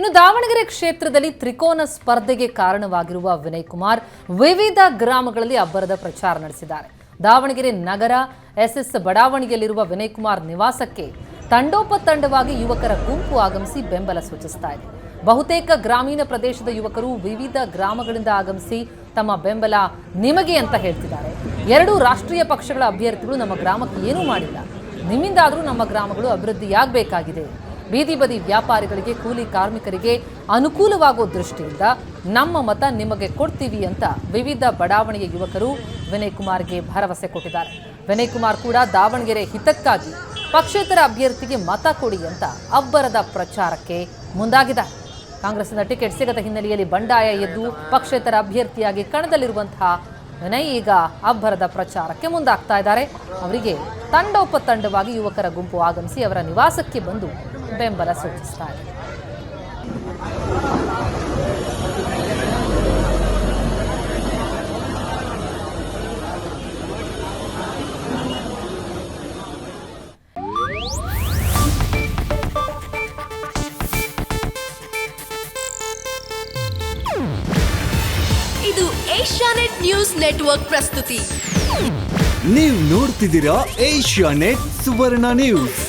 ಇನ್ನು ದಾವಣಗೆರೆ ಕ್ಷೇತ್ರದಲ್ಲಿ ತ್ರಿಕೋನ ಸ್ಪರ್ಧೆಗೆ ಕಾರಣವಾಗಿರುವ ವಿನಯ್ ಕುಮಾರ್ ವಿವಿಧ ಗ್ರಾಮಗಳಲ್ಲಿ ಅಬ್ಬರದ ಪ್ರಚಾರ ನಡೆಸಿದ್ದಾರೆ. ದಾವಣಗೆರೆ ನಗರ, ಎಸ್ಎಸ್ ಬಡಾವಣೆಯಲ್ಲಿರುವ ವಿನಯ್ ಕುಮಾರ್ ನಿವಾಸಕ್ಕೆ ತಂಡೋಪತಂಡವಾಗಿ ಯುವಕರ ಗುಂಪು ಆಗಮಿಸಿ ಬೆಂಬಲ ಸೂಚಿಸ್ತಾ ಇದೆ. ಬಹುತೇಕ ಗ್ರಾಮೀಣ ಪ್ರದೇಶದ ಯುವಕರು ವಿವಿಧ ಗ್ರಾಮಗಳಿಂದ ಆಗಮಿಸಿ ತಮ್ಮ ಬೆಂಬಲ ನಿಮಗೆ ಅಂತ ಹೇಳ್ತಿದ್ದಾರೆ. ಎರಡು ರಾಷ್ಟ್ರೀಯ ಪಕ್ಷಗಳ ಅಭ್ಯರ್ಥಿಗಳು ನಮ್ಮ ಗ್ರಾಮಕ್ಕೆ ಏನೂ ಮಾಡಿಲ್ಲ. ನಿಮ್ಮಿಂದಾದರೂ ನಮ್ಮ ಗ್ರಾಮಗಳು ಅಭಿವೃದ್ಧಿಯಾಗಬೇಕಾಗಿದೆ. ಬೀದಿ ಬದಿ ವ್ಯಾಪಾರಿಗಳಿಗೆ, ಕೂಲಿ ಕಾರ್ಮಿಕರಿಗೆ ಅನುಕೂಲವಾಗೋ ದೃಷ್ಟಿಯಿಂದ ನಮ್ಮ ಮತ ನಿಮಗೆ ಕೊಡ್ತೀವಿ ಅಂತ ವಿವಿಧ ಬಡಾವಣೆಯ ಯುವಕರು ವಿನಯ್ ಕುಮಾರ್ಗೆ ಭರವಸೆ ಕೊಟ್ಟಿದ್ದಾರೆ. ವಿನಯ್ ಕುಮಾರ್ ಕೂಡ ದಾವಣಗೆರೆ ಹಿತಕ್ಕಾಗಿ ಪಕ್ಷೇತರ ಅಭ್ಯರ್ಥಿಗೆ ಮತ ಕೊಡಿ ಅಂತ ಅಬ್ಬರದ ಪ್ರಚಾರಕ್ಕೆ ಮುಂದಾಗಿದ್ದಾರೆ. ಕಾಂಗ್ರೆಸ್ನ ಟಿಕೆಟ್ ಸಿಗದ ಹಿನ್ನೆಲೆಯಲ್ಲಿ ಬಂಡಾಯ ಎದ್ದು ಪಕ್ಷೇತರ ಅಭ್ಯರ್ಥಿಯಾಗಿ ಕಣದಲ್ಲಿರುವಂತಹ ವಿನಯ್ ಈಗ ಅಬ್ಬರದ ಪ್ರಚಾರಕ್ಕೆ ಮುಂದಾಗ್ತಾ ಇದ್ದಾರೆ. ಅವರಿಗೆ ತಂಡೋಪತಂಡವಾಗಿ ಯುವಕರ ಗುಂಪು ಆಗಮಿಸಿ ಅವರ ನಿವಾಸಕ್ಕೆ ಬಂದು ಬೆಂಬಲ ಸೂಚಿಸುತ್ತಾರೆ ಇದೆ ಇದು ಏಷ್ಯಾನೆಟ್ ನ್ಯೂಸ್ ನೆಟ್ವರ್ಕ್ ಪ್ರಸ್ತುತಿ. ನೀವು ನೋಡ್ತಿದ್ದೀರಾ ಏಷ್ಯಾ ನೆಟ್ ಸುವರ್ಣ ನ್ಯೂಸ್.